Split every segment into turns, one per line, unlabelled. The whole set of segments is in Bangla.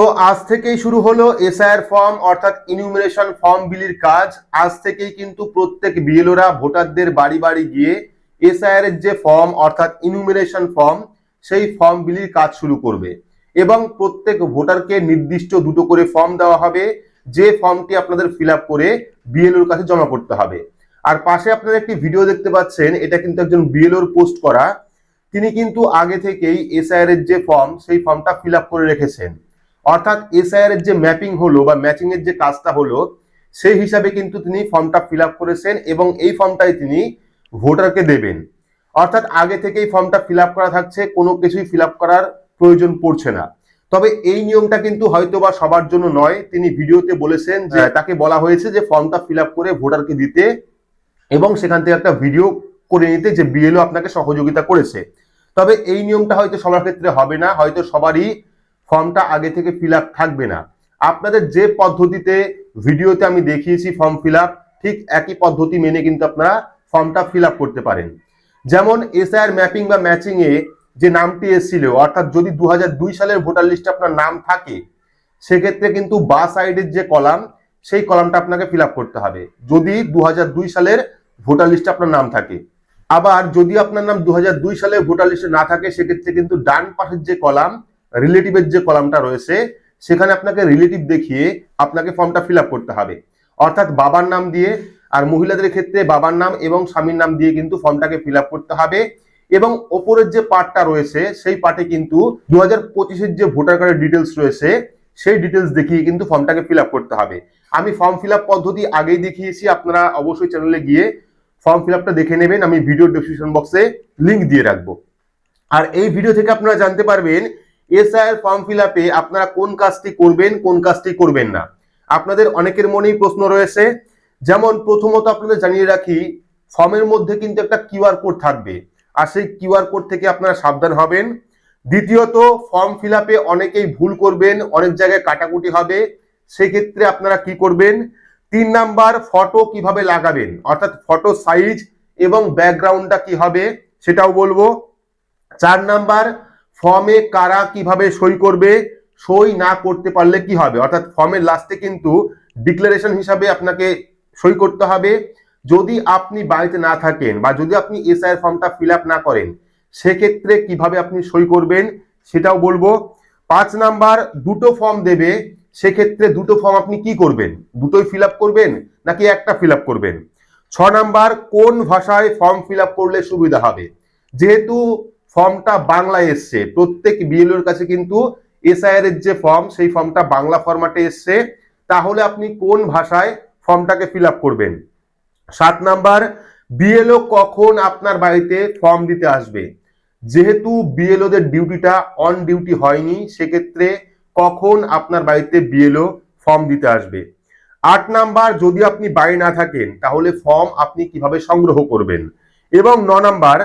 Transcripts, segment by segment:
তো আজ থেকেই শুরু হলো এসআইআর ফর্ম, অর্থাৎ ইনিউমিনেশন ফর্ম বিলির কাজ। আজ থেকেই কিন্তু প্রত্যেক বিএলওরা ভোটারদের বাড়ি বাড়ি গিয়ে এসআইআর এর যে ফর্ম অর্থাৎ ইনিউমিনেশন ফর্ম সেই ফর্ম বিলির কাজ শুরু করবে। এবং প্রত্যেক ভোটারকে নির্দিষ্ট দুটো করে ফর্ম দেওয়া হবে। যে ফর্মটি আপনাদের ফিল করে বিএলওর কাছে জমা করতে হবে। আর পাশে আপনারা একটি ভিডিও দেখতে পাচ্ছেন, এটা কিন্তু একজন বিএলওর পোস্ট করা। তিনি কিন্তু আগে থেকেই এসআইআর এর যে ফর্ম সেই ফর্মটা ফিল করে রেখেছেন। অর্থাৎ এসআইআর এর যে ম্যাপিং হলো বা ম্যাচিং এর যে কাজটা হলো সেই হিসাবে কিন্তু তিনি ফর্মটা ফিল আপ করেছেন এবং এই ফর্মটাই তিনি ভোটারকে দেবেন। অর্থাৎ আগে থেকেই ফর্মটা ফিল আপ করা থাকছে কোনো কিছুই ফিল আপ করার প্রয়োজন পড়ছে না। তবে এই নিয়মটা কিন্তু হয়তো বা সবার জন্য নয়। তিনি ভিডিওতে বলেছেন যে তাকে বলা হয়েছে যে ফর্মটা ফিল আপ করে ভোটারকে দিতে এবং সেখান থেকে একটা ভিডিও করে নিতে যে বিএলও আপনাকে সহযোগিতা করেছে। তবে এই নিয়মটা হয়তো সবার ক্ষেত্রে হবে না। হয়তো সবারই ফর্মটা আগে থেকে ফিল থাকবে না। আপনাদের যে পদ্ধতিতে ভিডিওতে আমি দেখিয়েছি ফর্ম ফিল ঠিক একই পদ্ধতি মেনে কিন্তু আপনারা ফর্মটা ফিল করতে পারেন। যেমন এসআইআর ম্যাপিং বা ম্যাচিং এ যে নামটি এসেছিল, অর্থাৎ যদি দুহাজার দুই সালের ভোটার লিস্টে আপনার নাম থাকে, সেক্ষেত্রে কিন্তু বা সাইডের যে কলাম সেই কলামটা আপনাকে ফিল করতে হবে। যদি দু হাজার দুই সালের ভোটার লিস্টে আপনার নাম থাকে। আবার যদি আপনার নাম দু হাজার দুই সালের ভোটার লিস্টে না থাকে, সেক্ষেত্রে কিন্তু ডান পাশের যে কলাম রিলেটিভের যে কলামটা রয়েছে, সেখানে আপনাকে রিলেটিভ দেখিয়ে আপনাকে ফর্মটা ফিল করতে হবে। অর্থাৎ বাবার নাম দিয়ে আর মহিলাদের ক্ষেত্রে বাবার নাম এবং স্বামীর নাম দিয়ে কিন্তু ফর্মটাকে ফিল করতে হবে। এবং ওপরের যে পার্টটা রয়েছে, সেই পার্টে কিন্তু দু হাজার পঁচিশের যে ভোটার কার্ডের ডিটেলস রয়েছে, সেই ডিটেলস দেখিয়ে কিন্তু ফর্মটাকে ফিল করতে হবে। আমি ফর্ম ফিল পদ্ধতি আগেই দেখিয়েছি, আপনারা অবশ্যই চ্যানেলে গিয়ে ফর্ম ফিল দেখে নেবেন। আমি ভিডিও ডেসক্রিপশন বক্সে লিংক দিয়ে রাখব। আর এই ভিডিও থেকে আপনারা জানতে পারবেন এসআইআর ফর্ম ফিল আপে আপনারা কোন কাজটি করবেন, কোন কাজটি করবেন না। আপনাদের অনেকের মনেই প্রশ্ন রয়েছে, যেমন প্রথমত আপনাদের জানিয়ে রাখি, ফর্মের মধ্যে কিন্তু একটা কিউআর কোড থাকবে, আর সেই কিউআর কোড থেকে আপনারা সাবধান হবেন। দ্বিতীয়ত, ফর্ম ফিল আপে অনেকেই ভুল করবেন, অনেক জায়গায় কাটাকুটি হবে, সেক্ষেত্রে আপনারা কি করবেন? তিন নাম্বার, ফটো কীভাবে লাগাবেন? অর্থাৎ ফটো সাইজ এবং ব্যাকগ্রাউন্ডটা কি হবে, সেটাও বলব। চার নাম্বার ফর্মে কারা কীভাবে সই করবে, সই না করতে পারলে কি হবে? অর্থাৎ ফর্মের লাস্টে কিন্তু ডিক্লারেশন হিসাবে আপনাকে সই করতে হবে। যদি আপনি বাড়িতে না থাকেন বা যদি আপনি এসআইয়ের ফর্মটা ফিল না করেন, সেক্ষেত্রে কীভাবে আপনি সই করবেন সেটাও বলব। পাঁচ নাম্বার, দুটো ফর্ম দেবে, সেক্ষেত্রে দুটো ফর্ম আপনি কি করবেন? দুটোই ফিল করবেন নাকি একটা ফিল করবেন? ছ নাম্বার, কোন ভাষায় ফর্ম ফিল করলে সুবিধা হবে? যেহেতু ফর্মটা বাংলায় এসছে। প্রত্যেক বিএলওর কাছে কিন্তু এসআইআর এর যে ফর্ম সেই ফর্মটা বাংলা ফরম্যাটে এসছে। তাহলে আপনি কোন ভাষায় ফর্মটাকে ফিল করবেন? সাত নাম্বার বিএলও কখন আপনার বাড়িতে ফর্ম দিতে আসবে? যেহেতু বিএলওদের ডিউটিটা অন ডিউটি হয়নি, সেক্ষেত্রে কখন আপনার বাড়িতে বিএলও ফর্ম দিতে আসবে? আট নাম্বার, যদি আপনি বাড়ি না থাকেন, তাহলে ফর্ম আপনি কীভাবে সংগ্রহ করবেন? এবং ন নাম্বার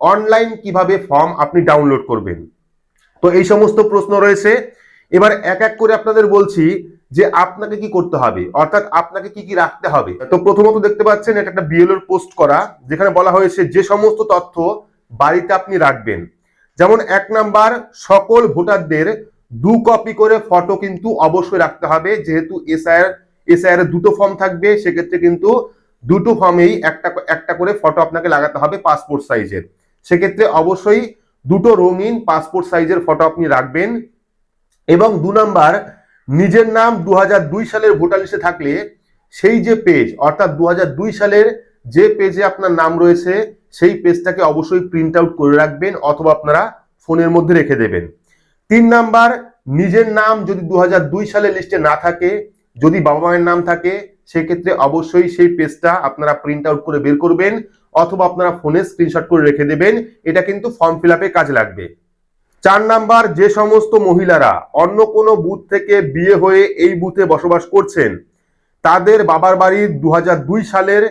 অনলাইন কীভাবে ফর্ম আপনি ডাউনলোড করবেন? তো এই সমস্ত প্রশ্ন রয়েছে। এবার এক এক করে আপনাদের বলছি যে আপনাকে কি করতে হবে? অর্থাৎ আপনাকে কি কি রাখতে হবে? তো প্রথমত দেখতে পাচ্ছেন, এটা একটা বিএলওর পোস্ট করা, যেখানে বলা হয়েছে যে সমস্ত তথ্য বাড়িতে আপনি রাখবেন। যেমন এক নাম্বার, সকল ভোটারদের দু কপি করে ফটো কিন্তু অবশ্যই রাখতে হবে। যেহেতু এসআইআর এসআইআর দুটো ফর্ম থাকবে, সেক্ষেত্রে কিন্তু দুটো ফর্মেই একটা একটা করে ফটো আপনাকে লাগাতে হবে পাসপোর্ট সাইজের সেক্ষেত্রে অবশ্যই দুটো রঙিন পাসপোর্ট সাইজের ফটো আপনি রাখবেন। এবং দু নাম্বার নিজের নাম দু হাজার দুই সালের ভোটার লিস্টে থাকলে সেই যে পেজ অর্থাৎ দু হাজার দুই সালের যে পেজে আপনার নাম রয়েছে, সেই পেজটাকে অবশ্যই প্রিন্ট আউট করে রাখবেন অথবা আপনারা ফোনের মধ্যে রেখে দেবেন। তিন নাম্বার নিজের নাম যদি দু হাজার দুই সালের লিস্টে না থাকে, যদি বাবা মায়ের নাম থাকে সেক্ষেত্রে অবশ্যই সেই পেজটা আপনারা প্রিন্ট আউট করে বের করবেন অথবা আপনারা ফোনে স্ক্রিনশট করে রেখে দেবেন। এটা কিন্তু ফর্ম ফিল আপে কাজে লাগবে। চার নাম্বার, যে সমস্ত মহিলারা অন্য কোনো বুথ থেকে বিয়ে হয়ে এই বুথে বসবাস করছেন, তাদের বাবার বাড়ি দু সালের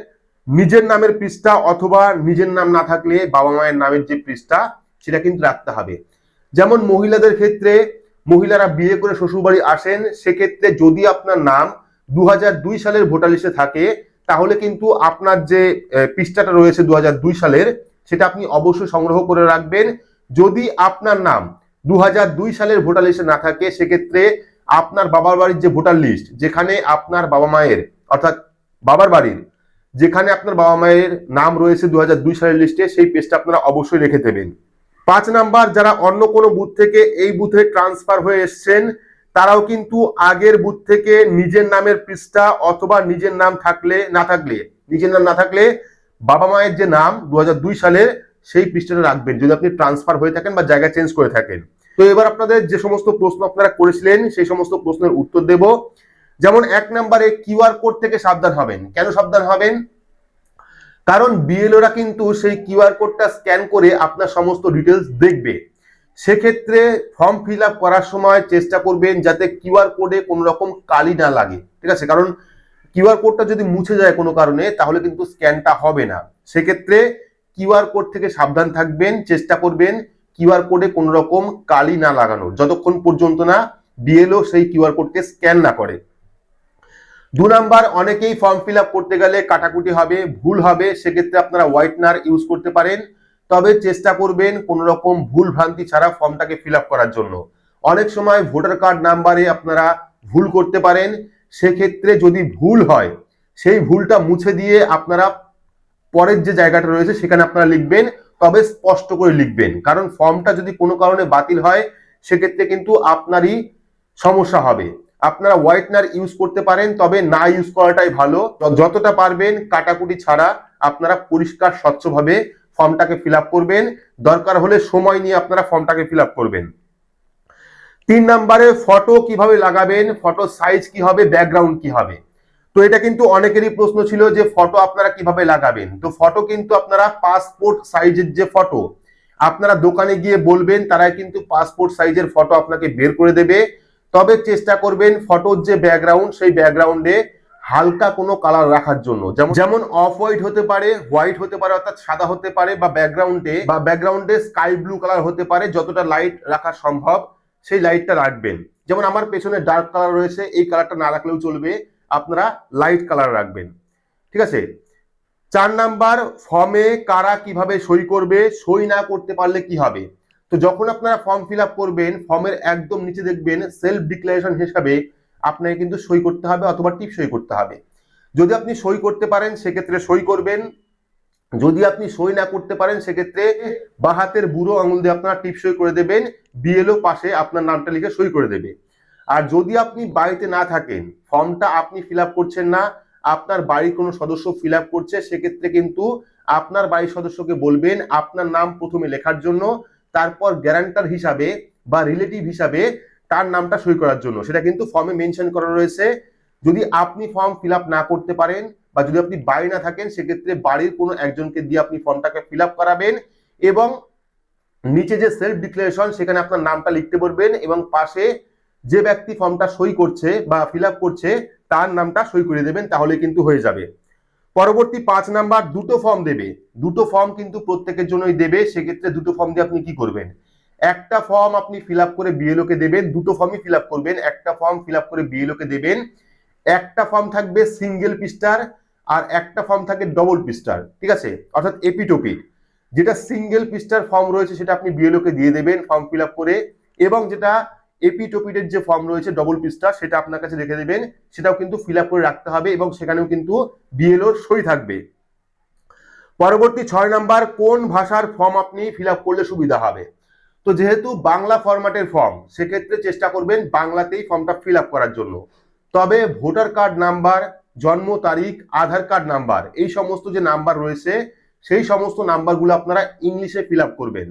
নিজের নামের পৃষ্ঠা অথবা নিজের নাম না থাকলে বাবা মায়ের নামের যে পৃষ্ঠা, সেটা কিন্তু রাখতে হবে। যেমন মহিলাদের ক্ষেত্রে মহিলারা বিয়ে করে শ্বশুরবাড়ি আসেন, সেক্ষেত্রে যদি আপনার নাম দু হাজার দুই সালের ভোটার লিস্টে থাকে, তাহলে কিন্তু আপনার যে পৃষ্ঠাটা রয়েছে দু হাজার দুই সালের, সেটা আপনি অবশ্যই সংগ্রহ করে রাখবেন। যদি আপনার নাম দু হাজার দুই সালের ভোটার লিস্টে না থাকে, সেক্ষেত্রে আপনার বাবার বাড়ির যে ভোটার লিস্ট, যেখানে আপনার বাবা মায়ের, অর্থাৎ বাবার বাড়ির, যেখানে আপনার বাবা মায়ের নাম রয়েছে দুই হাজার দুই সালের লিস্টে, সেই পেজটা আপনারা অবশ্যই রেখে দেবেন। পাঁচ নাম্বার, যারা অন্য কোনো বুথ থেকে এই বুথে ট্রান্সফার হয়ে এসছেন তারাও কিন্তু আগের বুথ থেকে নিজের নামের পৃষ্ঠা অথবা নিজের নাম থাকলে না থাকলে, নিজের নাম না থাকলে বাবা মায়ের যে নাম দু হাজার দুই সালে সেই পৃষ্ঠাটা রাখবেন। যদি আপনি ট্রান্সফার হয়ে থাকেন বা জায়গা চেঞ্জ করে থাকেন। তো এবার আপনাদের যে সমস্ত প্রশ্ন আপনারা করেছিলেন, সেই সমস্ত প্রশ্নের উত্তর দেব। যেমন এক নম্বরে কিউআর কোড থেকে সাবধান হবেন। কেন সাবধান হবেন? কারণ বিএলওরা কিন্তু সেই কিউআর কোডটা স্ক্যান করে আপনার সমস্ত ডিটেলস দেখবে। সেক্ষেত্রে ফর্ম ফিল করার সময় চেষ্টা করবেন যাতে কিউআর কোডে কোনো রকম কালি না লাগে। ঠিক আছে? কারণ কিউআর কোডটা যদি মুছে যায় কোনো কারণে, তাহলে কিন্তু স্ক্যানটা হবে না। সেক্ষেত্রে কিউআর কোড থেকে সাবধান থাকবেন, চেষ্টা করবেন কিউআর কোডে কোনো রকম কালি না লাগানোর। যতক্ষণ পর্যন্ত না বিএলও সেই কিউআর কোডকে স্ক্যান না করে। দু নাম্বার, অনেকেই ফর্ম ফিল করতে গেলে কাটাকুটি হবে, ভুল হবে। সেক্ষেত্রে আপনারা হোয়াইটনার ইউজ করতে পারেন। তবে চেষ্টা করবেন কোনো রকম ভুল ভ্রান্তি ছাড়া ফর্মটাকে ফিল করার জন্য। অনেক সময় ভোটার কার্ড নাম্বারে আপনারা ভুল করতে পারেন, সেক্ষেত্রে যদি ভুল হয়, সেই ভুলটা মুছে দিয়ে আপনারা পরের যে জায়গাটা রয়েছে সেখানে আপনারা লিখবেন, তবে স্পষ্ট করে লিখবেন। কারণ ফর্মটা যদি কোনো কারণে বাতিল হয়, সেক্ষেত্রে কিন্তু আপনারই সমস্যা হবে। আপনারা হোয়াইটনার ইউজ করতে পারেন, তবে না ইউজ করাটাই ভালো। যতটা পারবেন, কাটাকুটি ছাড়া আপনারা পরিষ্কার, স্বচ্ছভাবে ফর্মটাকে ফিল করবেন। দরকার হলে সময় নিয়ে আপনারা ফর্মটাকে ফিল করবেন। তিন নম্বরে ফটো কীভাবে লাগাবেন ফটো সাইজ কি হবে ব্যাকগ্রাউন্ড কি হবে? তো এটা কিন্তু অনেকেরই প্রশ্ন ছিল যে ফটো আপনারা কীভাবে লাগাবেন? তো ফটো কিন্তু আপনারা পাসপোর্ট সাইজের যে ফটো আপনারা দোকানে গিয়ে বলবেন তারা কিন্তু পাসপোর্ট সাইজের ফটো আপনাকে বের করে দেবে। তবে চেষ্টা করবেন ফটোর যে ব্যাকগ্রাউন্ড সেই ব্যাকগ্রাউন্ডে হালকা কোনো কালার রাখার জন্য। যেমন যেমন অফ হোয়াইট হতে পারে হোয়াইট হতে পারে, অর্থাৎ সাদা হতে পারে, বা ব্যাকগ্রাউন্ডে বা ব্যাকগ্রাউন্ডে স্কাই ব্লু কালার হতে পারে, যতটা লাইট রাখা সম্ভব, সেই লাইটটা রাখবেন। যেমন আমার পেছনে ডার্ক কালার রয়েছে, এই কালারটা না রাখলেও চলবে, আপনারা লাইট কালার রাখবেন। ঠিক আছে? চার নাম্বার ফর্মে কারা কীভাবে সই করবে, সই না করতে পারলে কি হবে? তো যখন আপনারা ফর্ম ফিল করবেন ফর্মের একদম নিচে দেখবেন সেলফ ডিক্লারেশন হিসাবে আপনাকে কিন্তু সই করতে হবে অথবা টিপ সই করতে হবে। যদি আপনি সই করতে পারেন, সেক্ষেত্রে সই করবেন। যদি আপনি সই না করতে পারেন, সেক্ষেত্রে বা হাতের বুড়ো আঙুল দিয়ে আপনারা টিপ সই করে দেবেন, বিএলও পাশে আপনার নামটা লিখে সই করে দেবে। আর যদি আপনি বাড়িতে না থাকেন, ফর্মটা আপনি ফিল করছেন না, আপনার বাড়ির কোনো সদস্য ফিল করছে, সেক্ষেত্রে কিন্তু আপনার বাড়ির সদস্যকে বলবেন আপনার নাম প্রথমে লেখার জন্য, তারপর গ্যারান্টার হিসাবে বা রিলেটিভ হিসাবে তার নামটা সই করার জন্য? সেটা কিন্তু ফর্মে মেনশন করা রয়েছে। যদি আপনি ফর্ম ফিল না করতে পারেন বা যদি আপনি বাড়ি না থাকেন, সেক্ষেত্রে বাড়ির কোনো একজনকে দিয়ে আপনি ফর্মটাকে ফিল করাবেন এবং নিচে যে সেলফ ডিক্লারেশন সেখানে আপনার নামটা লিখতে পারবেন এবং পাশে যে ব্যক্তি ফর্মটা সই করছে বা ফিল করছে, তার নামটা সই করে দেবেন, তাহলে কিন্তু হয়ে যাবে। পরবর্তী পাঁচ নাম্বার, দুটো ফর্ম দেবে। দুটো ফর্ম কিন্তু প্রত্যেকের জন্যই দেবে। সেক্ষেত্রে দুটো ফর্ম দিয়ে আপনি কি করবেন? একটা ফর্ম আপনি ফিল করে বিএলও কে দেবেন, দুটো ফর্মই ফিল করবেন। একটা ফর্ম ফিল করে বিএলও কে দেবেন। একটা ফর্ম থাকবে সিঙ্গেল পিস্টার আর একটা ফর্ম থাকে ডবল পিস্টার ঠিক আছে? অর্থাৎ এপিটোপি যেটা সিঙ্গেল পিস্টার ফর্ম রয়েছে, সেটা আপনি বিএলও কে দিয়ে দেবেন ফর্ম ফিল করে। এবং যেটা এপিটোপিডের যে ফর্ম রয়েছে ডবল পিস্টার সেটা আপনার কাছে রেখে দেবেন। সেটাও কিন্তু ফিল করে রাখতে হবে এবং সেখানেও কিন্তু বিএলওর সই থাকবে। পরবর্তী ছয় নাম্বার, কোন ভাষার ফর্ম আপনি ফিল করলে সুবিধা হবে? তো যেহেতু বাংলা ফরম্যাটের ফর্ম সেক্ষেত্রে চেষ্টা করবেন বাংলাতেই ফর্মটা ফিল আপ করার জন্য। তবে ভোটার কার্ড নাম্বার জন্ম তারিখ, আধার কার্ড নাম্বার এই সমস্ত যে নাম্বার রয়েছে, সেই সমস্ত নাম্বারগুলো আপনারা ইংলিশে ফিল করবেন।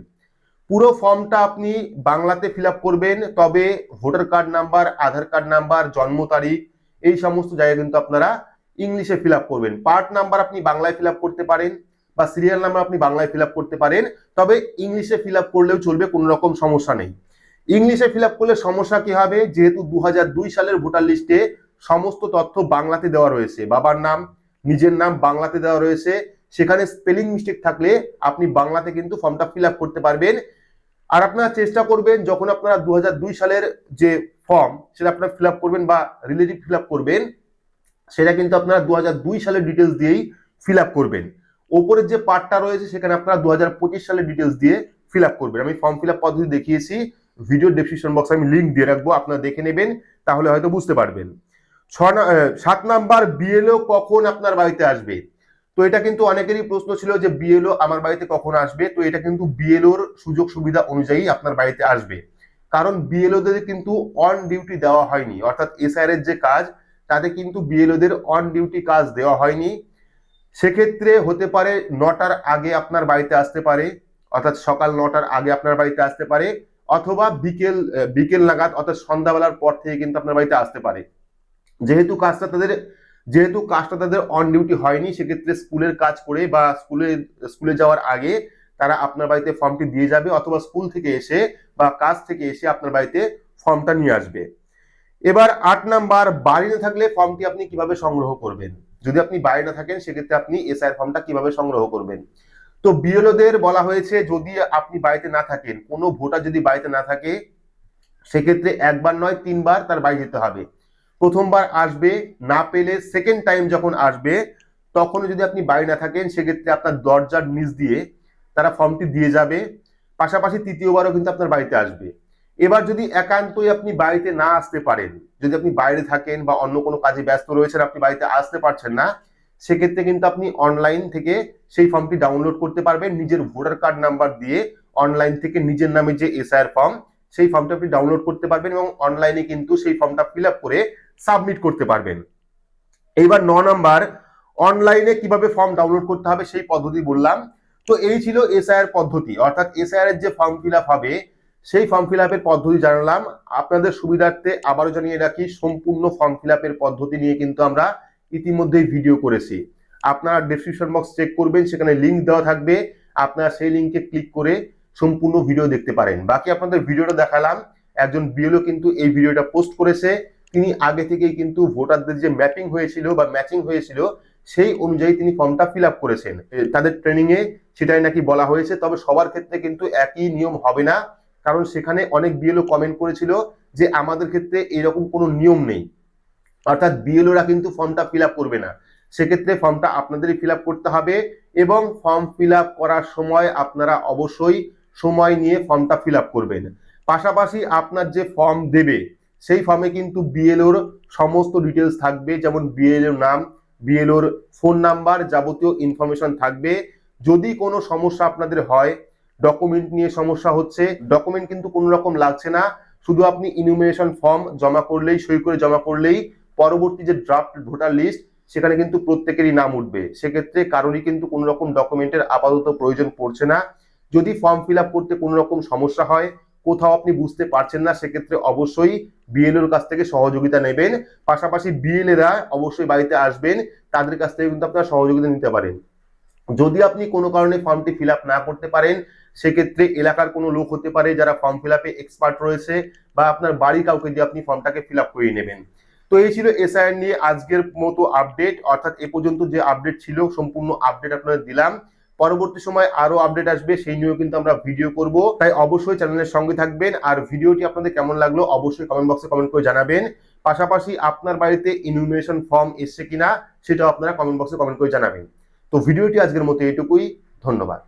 পুরো ফর্মটা আপনি বাংলাতে ফিল করবেন, তবে voter card number Aadhaar card number জন্ম তারিখ, এই সমস্ত জায়গায় কিন্তু আপনারা ইংলিশে ফিল করবেন। পার্ট নাম্বার আপনি বাংলায় ফিল করতে পারেন বা সিরিয়াল নাম্বার আপনি বাংলায় ফিল করতে পারেন, তবে ইংলিশে ফিল করলেও চলবে, কোনো রকম সমস্যা নেই। ইংলিশে ফিল করলে সমস্যা কি হবে? যেহেতু দু হাজার দুই সালের ভোটার লিস্টে সমস্ত তথ্য বাংলাতে দেওয়া রয়েছে। বাবার নাম, নিজের নাম বাংলাতে দেওয়া রয়েছে। সেখানে স্পেলিং মিস্টেক থাকলে আপনি বাংলাতে কিন্তু ফর্মটা ফিল করতে পারবেন। আর আপনারা চেষ্টা করবেন, যখন আপনারা দু হাজার দুই সালের যে ফর্ম সেটা আপনারা ফিল করবেন বা রিলেটিভ ফিল করবেন, সেটা কিন্তু আপনারা দু হাজার দুই সালের ডিটেলস দিয়েই ফিল করবেন। ওপরের যে পার্টটা রয়েছে, সেখানে আপনারা দু হাজার পঁচিশ সালের ডিটেলস দিয়ে ফিল আপ করবেন। আমি ফর্ম ফিল আপ পদ্ধতি দেখিয়েছি ভিডিও ডেসক্রিপশন বক্সে আমি লিঙ্ক দিয়ে রাখব, আপনারা দেখে নেবেন, তাহলে হয়তো বুঝতে পারবেন। ছ সাত নাম্বার বিএলও কখন আপনার বাড়িতে আসবে? তো এটা কিন্তু অনেকেরই প্রশ্ন ছিল যে বিএলও আমার বাড়িতে কখন আসবে? তো এটা কিন্তু বিএলওর সুযোগ সুবিধা অনুযায়ী আপনার বাড়িতে আসবে। কারণ বিএলওদের কিন্তু অন ডিউটি দেওয়া হয়নি। অর্থাৎ এসআর এর যে কাজ, তাতে কিন্তু বিএলওদের অন ডিউটি কাজ দেওয়া হয়নি। সেক্ষেত্রে হতে পারে নটার আগে আপনার বাড়িতে আসতে পারে, অর্থাৎ সকাল নটার আগে আপনার বাড়িতে আসতে পারে, অথবা বিকেল বিকেল নাগাদ, অর্থাৎ সন্ধ্যাবেলার পর থেকে কিন্তু আপনার বাড়িতে আসতে পারে। যেহেতু কাজটা তাদের, যেহেতু কাজটা তাদের অন ডিউটি হয়নি, সেক্ষেত্রে স্কুলের কাজ করে বা স্কুলে স্কুলে যাওয়ার আগে তারা আপনার বাড়িতে ফর্মটি দিয়ে যাবে, অথবা স্কুল থেকে এসে বা কাজ থেকে এসে আপনার বাড়িতে ফর্মটা নিয়ে আসবে। এবার আট নাম্বার বাড়ি না থাকলে ফর্মটি আপনি কীভাবে সংগ্রহ করবেন? যদি আপনি না থাকেন, সেক্ষেত্রে আপনি এসআই ফর্মটা কীভাবে সংগ্রহ করবেন? তো বিএলওদের বলা হয়েছে, যদি আপনি বাড়িতে না থাকেন, কোনো ভোটার যদি বাড়িতে না থাকে, সেক্ষেত্রে একবার নয়, তিনবার তার বাড়ি যেতে হবে। প্রথমবার আসবে, না পেলে সেকেন্ড টাইম যখন আসবে তখন যদি আপনি বাড়ি না থাকেন, সেক্ষেত্রে আপনার দরজার নিচ দিয়ে তারা ফর্মটি দিয়ে যাবে। পাশাপাশি তৃতীয়বারও কিন্তু আপনার বাড়িতে আসবে। এবার যদি একান্তই আপনি বাড়িতে না আসতে পারেন, যদি আপনি বাইরে থাকেন বা অন্য কোনো কাজে ব্যস্ত রয়েছেন, আপনি বাড়িতে আসতে পারছেন না, সেক্ষেত্রে কিন্তু আপনি অনলাইন থেকে সেই ফর্মটি ডাউনলোড করতে পারবেন। নিজের ভোটার কার্ড নাম্বার দিয়ে অনলাইন থেকে নিজের নামে যে এসআইআর ফর্ম সেই ফর্মটা আপনি ডাউনলোড করতে পারবেন এবং অনলাইনে কিন্তু সেই ফর্মটা ফিল করে সাবমিট করতে পারবেন। এইবার ন নাম্বার অনলাইনে কীভাবে ফর্ম ডাউনলোড করতে হবে সেই পদ্ধতি বললাম। তো এই ছিল এসআইআর পদ্ধতি, অর্থাৎ এসআইআর এর যে ফর্ম ফিল হবে সেই ফর্ম ফিল আপের পদ্ধতি জানালাম। আপনাদের সুবিধার্থে আবারও জানিয়ে রাখি, সম্পূর্ণ ফর্ম ফিল আপের পদ্ধতি নিয়ে কিন্তু আমরা ইতিমধ্যেই ভিডিও করেছি। আপনারা ডেসক্রিপশন বক্স চেক করবেন, সেখানে লিংক দেওয়া থাকবে। আপনারা সেই লিংকে ক্লিক করে সম্পূর্ণ ভিডিও দেখতে পারেন। বাকি আপনাদের ভিডিওটা দেখালাম। একজন বিএলও কিন্তু এই ভিডিওটা পোস্ট করেছে। তিনি আগে থেকেই কিন্তু ভোটারদের যে ম্যাপিং হয়েছিল বা ম্যাচিং হয়েছিল, সেই অনুযায়ী তিনি ফর্মটা ফিল করেছেন। তাদের ট্রেনিংয়ে সেটাই নাকি বলা হয়েছে। তবে সবার ক্ষেত্রে কিন্তু একই নিয়ম হবে না। কারণ সেখানে অনেক বিএলও কমেন্ট করেছিল যে আমাদের ক্ষেত্রে এরকম কোনো নিয়ম নেই। অর্থাৎ বিএলওরা কিন্তু ফর্মটা ফিল করবে না। সেক্ষেত্রে ফর্মটা আপনাদেরই ফিল করতে হবে এবং ফর্ম ফিল করার সময় আপনারা অবশ্যই সময় নিয়ে ফর্মটা ফিল করবেন। পাশাপাশি আপনার যে ফর্ম দেবে, সেই ফর্মে কিন্তু বিএলওর সমস্ত ডিটেলস থাকবে, যেমন বিএলওর নাম বিএলওর ফোন নাম্বার যাবতীয় ইনফরমেশন থাকবে। যদি কোনো সমস্যা আপনাদের হয় ডকুমেন্ট নিয়ে সমস্যা হচ্ছে। ডকুমেন্ট কিন্তু কোনো রকম লাগছে না। শুধু আপনি ইনুমিনেশন ফর্ম জমা করলেই, সই করে জমা করলেই পরবর্তী যে ড্রাফট ভোটার লিস্ট সেখানে কিন্তু প্রত্যেকেরই নাম উঠবে। সেক্ষেত্রে কারোরই কিন্তু কোনো রকম ডকুমেন্টের আপাতত প্রয়োজন পড়ছে না। যদি ফর্ম ফিল করতে কোনো রকম সমস্যা হয়, কোথাও আপনি বুঝতে পারছেন না, সেক্ষেত্রে অবশ্যই বিএলওর কাছ থেকে সহযোগিতা নেবেন। পাশাপাশি বিএলএরা অবশ্যই বাড়িতে আসবেন। তাদের কাছ থেকে কিন্তু আপনারা সহযোগিতা নিতে পারেন। যদি আপনি কোনো কারণে ফর্মটি ফিল না করতে পারেন, সেক্ষেত্রে এলাকার কোনো লোক হতে পারে যারা ফর্ম ফিল এক্সপার্ট রয়েছে বা আপনার বাড়ি কাউকে দিয়ে আপনি ফর্মটাকে ফিল করিয়ে নেবেন। তো এই ছিল এসআইআর নিয়ে আজকের মতো আপডেট অর্থাৎ এ পর্যন্ত যে আপডেট ছিল, সম্পূর্ণ আপডেট আপনাদের দিলাম। পরবর্তী সময় আরও আপডেট আসবে, সেই নিয়েও কিন্তু আমরা ভিডিও করব। তাই অবশ্যই চ্যানেলের সঙ্গে থাকবেন। আর ভিডিওটি আপনাদের কেমন লাগল, অবশ্যই কমেন্ট বক্সে কমেন্ট করে জানাবেন। পাশাপাশি আপনার বাড়িতে ইনফরমেশন ফর্ম এসছে কিনা, সেটাও আপনারা কমেন্ট বক্সে কমেন্ট করে জানাবেন। তো ভিডিওটি আজকের মতো এটুকুই ধন্যবাদ।